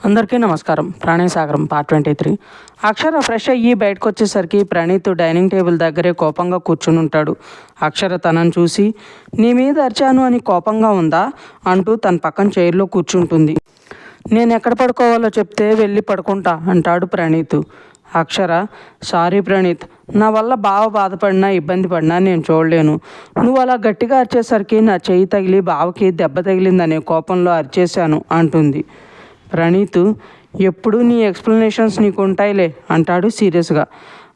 అందరికీ నమస్కారం. ప్రాణేసాగరం part twenty three. Akshara fresh అయ్యి బయటకు వచ్చేసరికి ప్రణీత్ డైనింగ్ టేబుల్ దగ్గరే కోపంగా కూర్చుని ఉంటాడు అక్షర తనను చూసి నీ మీద అరిచాను అని కోపంగా ఉందా? అంటూ తన పక్కన చైర్లో కూర్చుంటుంది. నేను ఎక్కడ పడుకోవాలో చెప్తే వెళ్ళి పడుకుంటా అంటాడు ప్రణీత్. అక్షర సారీ ప్రణీత్ నా వల్ల బావ బాధపడినా ఇబ్బంది పడినా నేను చూడలేను. నువ్వు అలా గట్టిగా అరిచేసరికి నా చెయ్యి తగిలి బావకి దెబ్బ తగిలిందనే కోపంలో అరిచేశాను అంటుంది. ప్రణీత్ ఎప్పుడు నీ ఎక్స్ప్లెనేషన్స్ నీకు ఉంటాయిలే అంటాడు సీరియస్గా.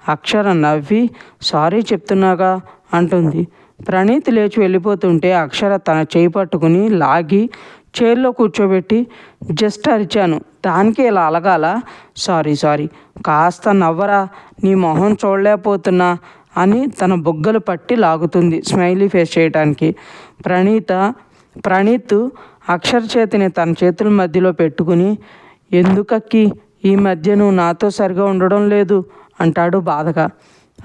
అక్షర నవ్వి సారీ చెప్తున్నాగా అంటుంది. ప్రణీత్ లేచి వెళ్ళిపోతుంటే అక్షర తన చేయి పట్టుకుని లాగి చైర్లో కూర్చోబెట్టి జస్ట్ అరిచాను. దానికి ఇలా అలగాల? Sorry sorry. కాస్త నవ్వరా. నీ మొహం చూడలేకపోతున్నా అని తన బొగ్గలు పట్టి లాగుతుంది స్మైలీ ఫేస్ చేయడానికి ప్రణీత ప్రణీత్ అక్షర చేతిని తన చేతుల మధ్యలో పెట్టుకుని ఎందుకక్కి? ఈ మధ్య నువ్వు నాతో సరిగా ఉండడం లేదు అంటాడు బాధగా.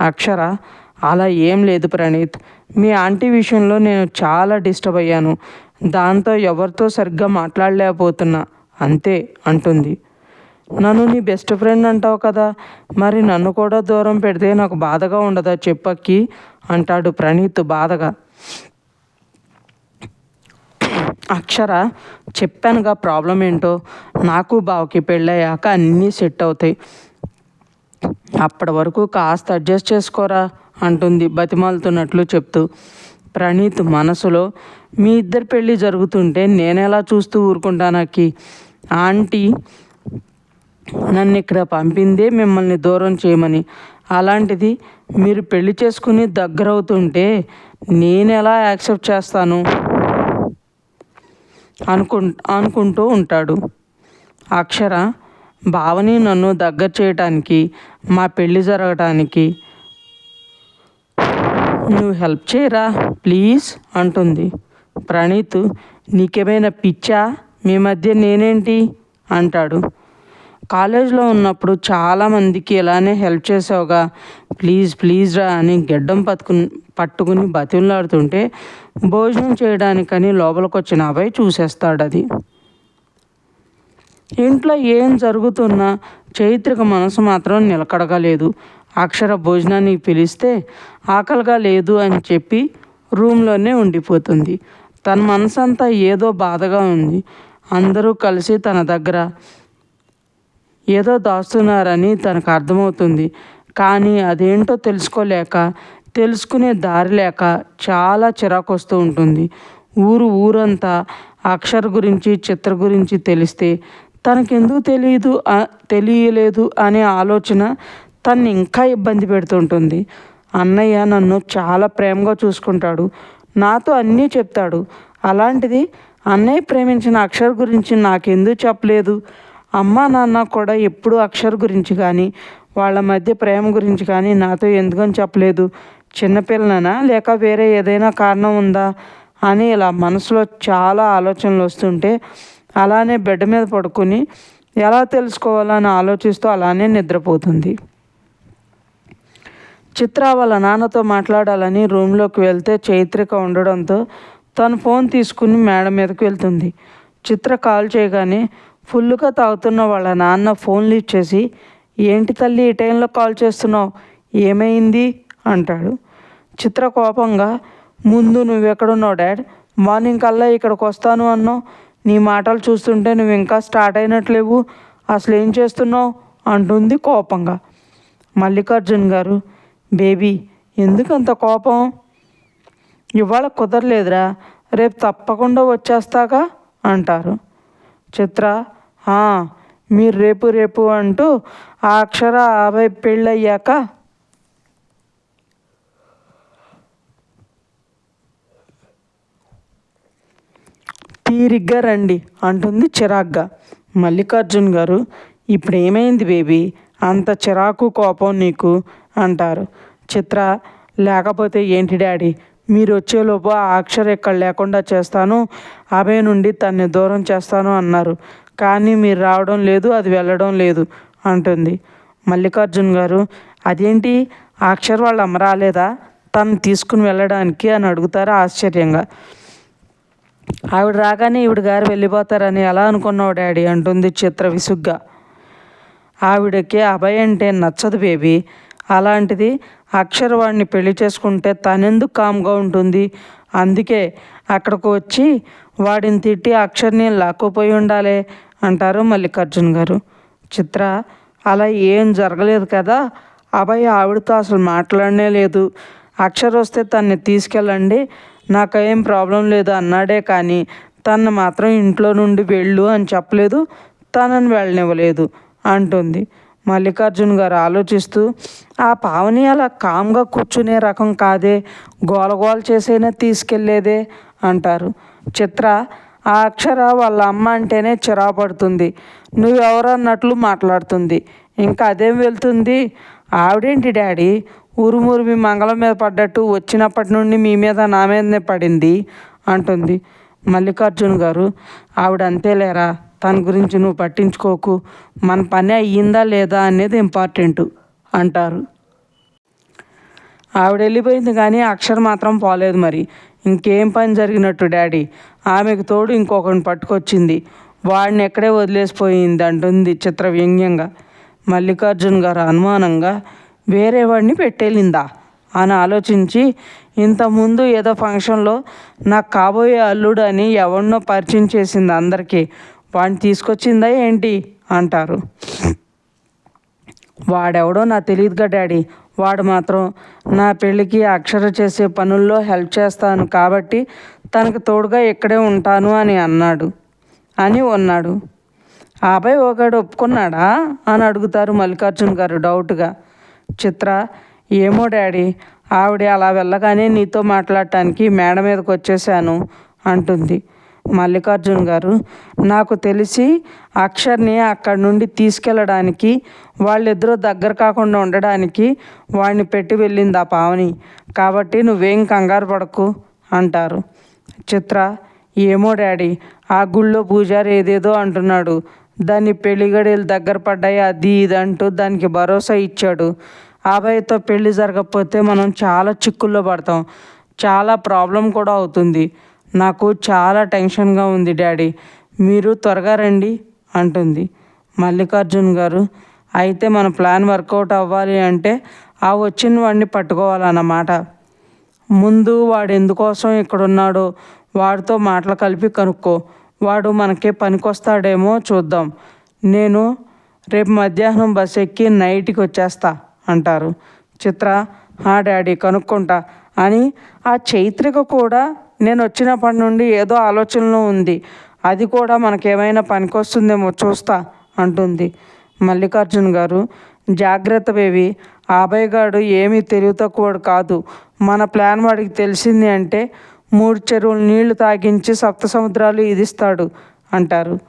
అక్షర? అలా ఏం లేదు ప్రణీత్. మీ ఆంటీ విషయంలో నేను చాలా డిస్టర్బ్ అయ్యాను. దాంతో ఎవరితో సరిగ్గా మాట్లాడలేకపోతున్నా. అంతే అంటుంది. నన్ను నీ బెస్ట్ ఫ్రెండ్ అంటావు కదా. మరి నన్ను కూడా దూరం పెడితే నాకు బాధగా ఉండదా చెప్పక్కి? అంటాడు ప్రణీత్ బాధగా. అక్షర చెప్పానుగా ప్రాబ్లం ఏంటో నాకు బావకి పెళ్ళయ్యాక అన్నీ సెట్ అవుతాయి. అప్పటి వరకు కాస్త అడ్జస్ట్ చేసుకోరా అంటుంది బతిమాలుతున్నట్లు చెప్తూ. ప్రణీత్ మనసులో మీ ఇద్దరు పెళ్ళి జరుగుతుంటే నేనెలా చూస్తూ ఊరుకుంటానకి? ఆంటీ నన్ను ఇక్కడ పంపిందే మిమ్మల్ని దూరం చేయమని. అలాంటిది మీరు పెళ్ళి చేసుకుని దగ్గర అవుతుంటే నేను ఎలా యాక్సెప్ట్ చేస్తాను? అనుకు అనుకుంటూ ఉంటాడు. అక్షర భావని నన్ను దగ్గర చేయటానికి మా పెళ్ళి జరగటానికి నువ్వు హెల్ప్ చేయరా ప్లీజ్ అంటుంది. ప్రణీత్ నీకేమైనా పిచ్చా? మీ మధ్య నేనేంటి? అంటాడు. కాలేజ్లో ఉన్నప్పుడు చాలామందికి ఇలానే హెల్ప్ చేసావుగా ప్లీజ్ ప్లీజ్ రా అని గెడ్డం పట్టుకుని పట్టుకుని బతిమలాడుతుంటే భోజనం చేయడానికని లోపలికి వచ్చిన అబ్బాయి చూసేస్తాడు అది ఇంట్లో ఏం జరుగుతున్నా చైత్రిక మనసు మాత్రం నిలకడగా లేదు అక్షర భోజనానికి పిలిస్తే ఆకలిగా లేదు అని చెప్పి రూమ్లోనే ఉండిపోతుంది. తన మనసు అంతా ఏదో బాధగా ఉంది. అందరూ కలిసి తన దగ్గర ఏదో దాస్తున్నారని తనకు అర్థమవుతుంది. కానీ అదేంటో తెలుసుకోలేక తెలుసుకునే దారి లేక చాలా చిరాకు వస్తూ ఉంటుంది. ఊరు ఊరంతా అక్షర్ గురించి చిత్ర గురించి తెలిస్తే తనకెందుకు తెలియదు తెలియలేదు అనే ఆలోచన తను ఇంకా ఇబ్బంది పెడుతుంటుంది. అన్నయ్య నన్ను చాలా ప్రేమగా చూసుకుంటాడు. నాతో అన్నీ చెప్తాడు. అలాంటిది అన్నయ్య ప్రేమించిన అక్షర్ గురించి నాకెందుకు చెప్పలేదు? అమ్మ నాన్న కూడా ఎప్పుడు అక్షర్ గురించి కానీ వాళ్ళ మధ్య ప్రేమ గురించి కానీ నాతో ఎందుకని చెప్పలేదు. చిన్నపిల్లనా లేక వేరే ఏదైనా కారణం ఉందా? అని ఇలా మనసులో చాలా ఆలోచనలు వస్తుంటే అలానే బెడ్ మీద పడుకుని ఎలా తెలుసుకోవాలని ఆలోచిస్తూ అలానే నిద్రపోతుంది. చిత్ర వాళ్ళ నాన్నతో మాట్లాడాలని రూమ్లోకి వెళ్తే చైత్రిక ఉండడంతో తను ఫోన్ తీసుకుని మేడ మీదకి వెళ్తుంది. చిత్ర కాల్ చేయగానే ఫుల్గా తాగుతున్న వాళ్ళ నాన్న ఫోన్లు ఇచ్చేసి ఏంటి తల్లి ఈ టైంలో కాల్ చేస్తున్నావు? ఏమైంది? అంటాడు. చిత్ర కోపంగా ముందు నువ్వెక్కడున్నావు డాడ్? మార్నింగ్ కల్లా ఇక్కడికి వస్తాను అన్నావు. నీ మాటలు చూస్తుంటే నువ్వు ఇంకా స్టార్ట్ అయినట్లేవు. అసలు ఏం చేస్తున్నావు? అంటుంది కోపంగా. మల్లికార్జున్ గారు బేబీ ఎందుకు అంత కోపం? ఇవాళ కుదరలేదురా. రేపు తప్పకుండా వచ్చేస్తాగా? అంటారు. చిత్ర మీరు రేపు రేపు అంటూ ఆ అక్షర ఆమె పెళ్ళయ్యాక తీరిగ్గా రండి అంటుంది చిరాగ్గా. మల్లికార్జున్ గారు ఇప్పుడు ఏమైంది బేబీ? అంత చిరాకు కోపం నీకు? అంటారు. చిత్ర లేకపోతే ఏంటి డాడీ? మీరు వచ్చేలోపు ఆ అక్షర ఇక్కడ లేకుండా చేస్తాను. అభయ నుండి తన్ని దూరం చేస్తాను అన్నారు. కానీ మీరు రావడం లేదు అది వెళ్ళడం లేదు అంటుంది. మల్లికార్జున్ గారు అదేంటి? అక్షర్ వాళ్ళు అమ్మ రాలేదా? తను తీసుకుని వెళ్ళడానికి? అని అడుగుతారు ఆశ్చర్యంగా. ఆవిడ రాగానే ఈవిడ గారు వెళ్ళిపోతారని ఎలా అనుకున్నావు డాడీ? అంటుంది చిత్ర విసుగ్గా. ఆవిడకి అభయ్ అంటే నచ్చదు బేబీ. అలాంటిది అక్షరవాడిని పెళ్ళి చేసుకుంటే తనెందుకు కామ్గా ఉంటుంది? అందుకే అక్కడికి వచ్చి వాడిని తిట్టి అక్షర్ని లాక్కుపోయి ఉండాలి. అంటారు మల్లికార్జున్ గారు. చిత్ర అలా ఏం జరగలేదు కదా అభయ్ ఆవిడతో అసలు మాట్లాడనే లేదు. అక్షరం వస్తే తన్ని తీసుకెళ్ళండి నాకేం ప్రాబ్లం లేదు అన్నాడే కానీ తను మాత్రం ఇంట్లో నుండి వెళ్ళు అని చెప్పలేదు తనని వెళ్ళనివ్వలేదు అంటుంది. మల్లికార్జున్ గారు ఆలోచిస్తూ ఆ పావని అలా కామ్గా కూర్చునే రకం కాదే గోలగోల చేసైనా తీసుకెళ్ళేదే అంటారు. చిత్ర ఆ అక్షర వాళ్ళ అమ్మ అంటేనే చిరాపడుతుంది. నువ్వెవరన్నట్లు మాట్లాడుతుంది. ఇంకా అదేం వెళ్తుంది? ఆవిడేంటి డాడీ? ఉరుమురు మీ మంగళం మీద పడ్డట్టు వచ్చినప్పటి నుండి మీ మీద నా మీదనే పడింది అంటుంది మల్లికార్జున్ గారు. ఆవిడ అంతేలేరా తన గురించి నువ్వు పట్టించుకోకు. మన పని అయ్యిందా లేదా అనేది ఇంపార్టెంట్ అంటారు. ఆవిడ వెళ్ళిపోయింది కానీ అక్షర్ మాత్రం పోలేదు మరి. ఇంకేం పని జరిగినట్టు డాడీ? ఆమెకు తోడు ఇంకొకరిని పట్టుకొచ్చింది. వాడిని ఎక్కడే వదిలేసిపోయింది అంటుంది చిత్ర వ్యంగ్యంగా. మల్లికార్జున్ గారు అనుమానంగా వేరే వాడిని పెట్టేలిందా? అని ఆలోచించి ఇంతకుముందు ఏదో ఫంక్షన్లో నాకు కాబోయే అల్లుడు అని ఎవరినో పరిచయం చేసింది అందరికీ. వాడిని తీసుకొచ్చిందా ఏంటి? అంటారు. వాడెవడో నాకు తెలియదుగా డాడీ. వాడు మాత్రం నా పెళ్ళికి అక్షర చేసే పనుల్లో హెల్ప్ చేస్తాను కాబట్టి తనకు తోడుగా ఇక్కడే ఉంటాను అని అన్నాడు. అని ఉన్నాడు ఆ అబ్బాయి ఒకడు ఒప్పుకున్నాడా? అని అడుగుతారు మల్లికార్జున్ గారు డౌట్గా. చిత్ర ఏమో డాడీ ఆవిడ అలా వెళ్ళగానే నీతో మాట్లాడటానికి మేడ మీదకి వచ్చేసాను అంటుంది మల్లికార్జున్ గారు. నాకు తెలిసి అక్షర్ని అక్కడి నుండి తీసుకెళ్ళడానికి వాళ్ళిద్దరూ దగ్గర కాకుండా ఉండడానికి వాడిని పెట్టి వెళ్ళింది ఆ పావని. కాబట్టి నువ్వేం కంగారు పడకు అంటారు. చిత్ర ఏమో డాడీ ఆ గుళ్ళో పూజారి ఏదేదో అంటున్నాడు. దాన్ని పెళ్ళిగడేలు దగ్గర పడ్డాయి అది ఇది అంటూ దానికి భరోసా ఇచ్చాడు. అబ్బాయితో పెళ్ళి జరగకపోతే మనం చాలా చిక్కుల్లో పడతాం. చాలా ప్రాబ్లం కూడా అవుతుంది. నాకు చాలా టెన్షన్గా ఉంది డాడీ. మీరు త్వరగా రండి అంటుంది. మల్లికార్జున్ గారు అయితే మన ప్లాన్ వర్కౌట్ అవ్వాలి అంటే ఆ వచ్చిన వాడిని పట్టుకోవాలన్నమాట. ముందు వాడు ఎందుకోసం ఇక్కడున్నాడో వాడితో మాటలు కలిపి కనుక్కో. వాడు మనకే పనికొస్తాడేమో చూద్దాం. నేను రేపు మధ్యాహ్నం బస్ ఎక్కి నైట్కి వచ్చేస్తా అంటారు. చిత్ర ఆ డాడీ కనుక్కుంటా అని ఆ చైత్రిక కూడా నేను వచ్చినప్పటి నుండి ఏదో ఆలోచనలో ఉంది. అది కూడా మనకేమైనా పనికొస్తుందేమో చూస్తా అంటుంది. మల్లికార్జున్ గారు జాగ్రత్త బేబీ ఆబయ్ గాడు ఏమీ తెలివి తక్కువడు కాదు. మన ప్లాన్ వాడికి తెలిసింది అంటే మూడు చెరువులు నీళ్ళు తాగించి సప్త సముద్రాలు ఇదిస్తాడు అంటారు.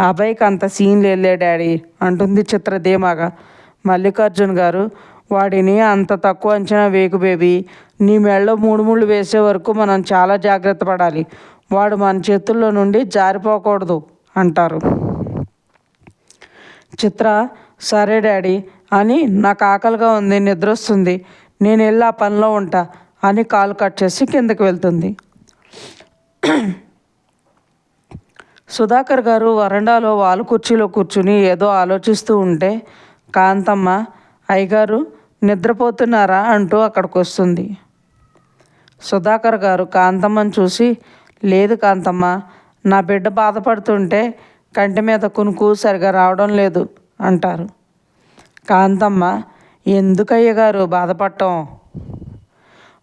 అబ్బాయికి అంత సీన్ లేలే డాడీ అంటుంది చిత్ర ధీమాగా. మల్లికార్జున్ గారు వాడిని అంత తక్కువ అంచనా వేకు బేబీ. నీ మెడలో మూడు ముళ్ళు వేసే వరకు మనం చాలా జాగ్రత్త పడాలి. వాడు మన చేతుల్లో నుండి జారిపోకూడదు అంటారు. చిత్ర సరే డాడీ అని నాకు ఆకలిగా ఉంది నిద్ర వస్తుంది నేను వెళ్ళి ఆ పనిలో ఉంటా అని కాలు కట్ చేసి కిందకి వెళ్తుంది. సుధాకర్ గారు వరండాలో వాలు కుర్చీలో కూర్చుని ఏదో ఆలోచిస్తూ ఉంటే కాంతమ్మ అయ్యగారు నిద్రపోతున్నారా? అంటూ అక్కడికి వస్తుంది. సుధాకర్ గారు కాంతమ్మని చూసి లేదు కాంతమ్మ నా బిడ్డ బాధపడుతుంటే కంటి మీద కునుకు సరిగా రావడం లేదు అంటారు. కాంతమ్మ ఎందుకయ్య గారు బాధపడటం?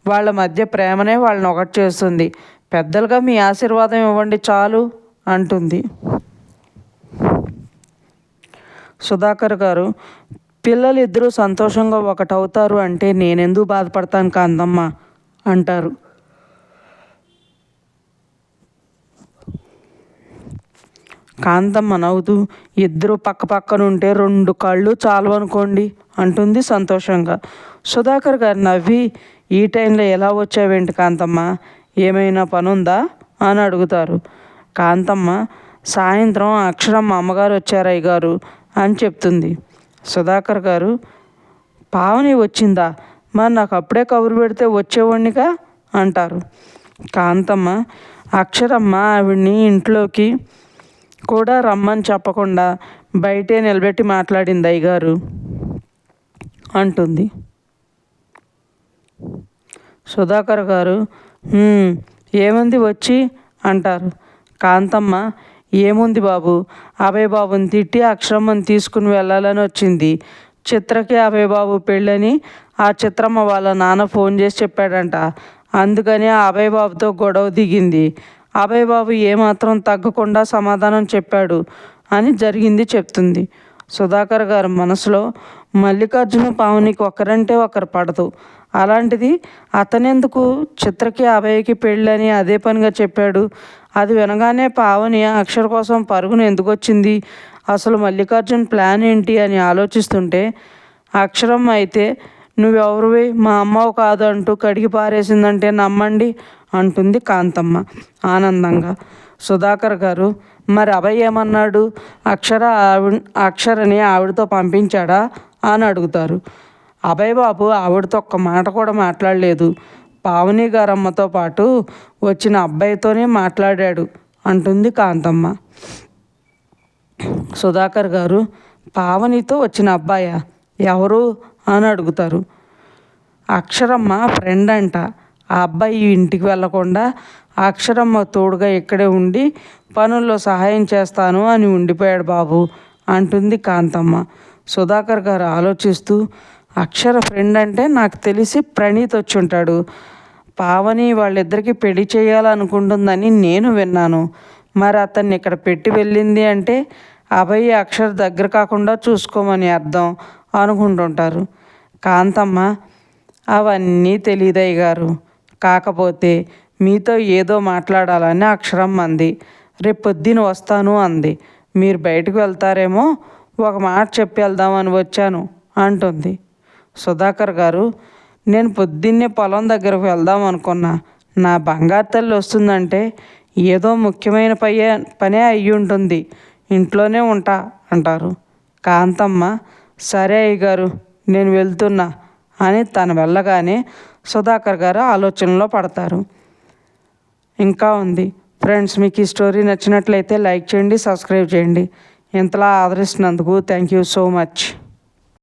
వాళ్ళ మధ్య ప్రేమనే వాళ్ళని ఒకటి చేస్తుంది. పెద్దలుగా మీ ఆశీర్వాదం ఇవ్వండి చాలు అంటుంది. సుధాకర్ గారు పిల్లలు ఇద్దరూ సంతోషంగా ఒకటవుతారు అంటే నేనెందుకు బాధపడతాను కాందమ్మ అంటారు. కాంతమ్మ నవ్వుతూ ఇద్దరు పక్క పక్కన ఉంటే రెండు కళ్ళు చాలు అనుకోండి అంటుంది సంతోషంగా. సుధాకర్ గారు నవ్వి ఈ టైంలో ఎలా వచ్చావేంటి కాంతమ్మ? ఏమైనా పనుందా? అని అడుగుతారు. కాంతమ్మ సాయంత్రం అక్షరం అమ్మగారు వచ్చారు గారు అని చెప్తుంది. సుధాకర్ గారు పావని వచ్చిందా? మరి నాకు అప్పుడే కబురు పెడితే వచ్చేవాడినిగా? అంటారు. కాంతమ్మ అక్షరమ్మ ఆవిడ్ని ఇంట్లోకి కూడా రమ్మని చెప్పకుండా బయటే నిలబెట్టి మాట్లాడింది అయ్యగారు అంటుంది. సుధాకర్ గారు ఏముంది వచ్చి? అంటారు. కాంతమ్మ ఏముంది బాబు? అభయ్ బాబుని తిట్టి అక్షరమ్మని తీసుకుని వెళ్ళాలని వచ్చింది. చిత్రకి అభయ్ బాబు పెళ్ళని ఆ చిత్రమ్మ వాళ్ళ నాన్న ఫోన్ చేసి చెప్పాడంట. అందుకని ఆ అభయ్ బాబుతో గొడవ దిగింది. అభయబాబు ఏమాత్రం తగ్గకుండా సమాధానం చెప్పాడు అని జరిగింది చెప్తుంది. సుధాకర్ గారి మనసులో మల్లికార్జున పావునికి ఒకరంటే ఒకరు పడదు. అలాంటిది అతనెందుకు చిత్రకి అభయకి పెళ్ళని అదే పనిగా చెప్పాడు. అది వినగానే పావని అక్షర కోసం పరుగును ఎందుకు వచ్చింది అసలు మల్లికార్జున్ ప్లాన్ ఏంటి అని ఆలోచిస్తుంటే అక్షరం అయితే నువ్వెవరివి? మా అమ్మవు కాదు అంటూ కడిగి పారేసిందంటే నమ్మండి అంటుంది కాంతమ్మ ఆనందంగా. సుధాకర్ గారు మరి అభయ్ ఏమన్నాడు? అక్షర ఆవిడ అక్షరని ఆవిడతో పంపించాడా? అని అడుగుతారు. అభయ్ బాబు ఆవిడతో ఒక్క మాట కూడా మాట్లాడలేదు. పావని గారమ్మతో పాటు వచ్చిన అబ్బాయితోనే మాట్లాడాడు అంటుంది కాంతమ్మ. సుధాకర్ గారు పావనితో వచ్చిన అబ్బాయా? ఎవరు? అని అడుగుతారు. అక్షరమ్మ ఫ్రెండ్ అంట. ఆ అబ్బాయి ఇంటికి వెళ్ళకుండా అక్షరమ్మ తోడుగా ఇక్కడే ఉండి పనుల్లో సహాయం చేస్తాను అని ఉండిపోయాడు బాబు అంటుంది కాంతమ్మ. సుధాకర్ గారు ఆలోచిస్తూ అక్షర ఫ్రెండ్ అంటే నాకు తెలిసి ప్రణీత్ వచ్చి ఉంటాడు పావని వాళ్ళిద్దరికీ పెళ్ళి చేయాలనుకుంటుందని నేను విన్నాను. మరి అతన్ని ఇక్కడ పెట్టి వెళ్ళింది అంటే అభయ్ అక్షర్ దగ్గర కాకుండా చూసుకోమని అర్థం. అనుకుంటుంటారు. కాంతమ్మ అవన్నీ తెలియదయ్య గారు కాకపోతే మీతో ఏదో మాట్లాడాలని అక్షరం అంది. రేపు వస్తాను అంది. మీరు బయటకు వెళ్తారేమో ఒక మాట చెప్పి వెళ్దామని వచ్చాను అంటుంది. సుధాకర్ గారు నేను పొద్దున్నే పొలం దగ్గరకు వెళ్దాం అనుకున్నా. నా బంగారు తల్లి వస్తుందంటే ఏదో ముఖ్యమైన పయ్యే పనే అయ్యి ఉంటుంది ఇంట్లోనే ఉంటా అంటారు. కాంతమ్మ సరే అయ్యగారు నేను వెళ్తున్నా అని తను వెళ్ళగానే సుధాకర్ గారు ఆలోచనలో పడతారు. ఇంకా ఉంది. ఫ్రెండ్స్ మీకు ఈ స్టోరీ నచ్చినట్లయితే లైక్ చేయండి సబ్స్క్రైబ్ చేయండి. ఇంతలా ఆదరిస్తున్నందుకు థ్యాంక్ యూ సో మచ్.